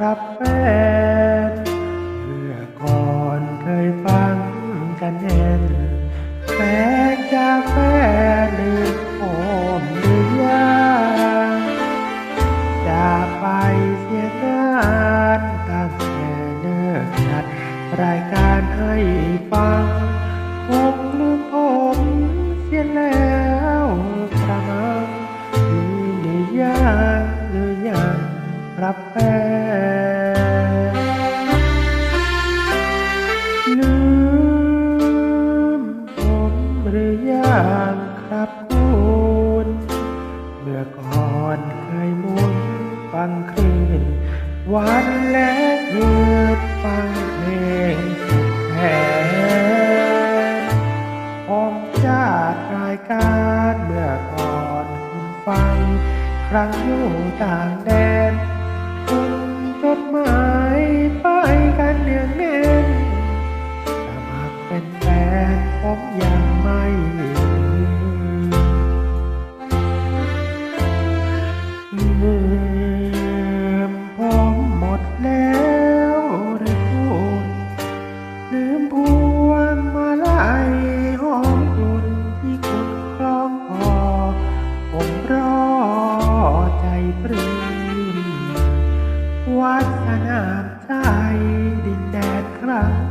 นเมื่อก่อนเคยฟังกันแน่นแฟนจากแฟนลืมผมหรือยังจากไปเสียนานตั้งแต่เลิกจัดรายการให้ฟังผมลืมผมเสียแล้วกระมังหรือยังหรือยังรับแฟน รับคุณเมื่อก่อนเคยมุนฟังคลื่นวันและคืนฟังเพลงแทนผมจากรายการเมื่อก่อนคุณฟัง ครั้งอยู่ต่างแดน คุณจดหมายไปกันเนืองแน่ วัดสนามใจดินแดนครั้ง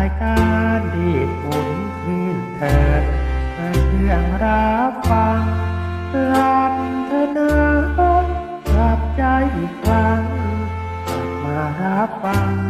ายการดีดหมุนขึ้นเถิดเปิดเครื่องรับฟังลำเธอนะกลับใจอีกครั้งกลับมารับฟัง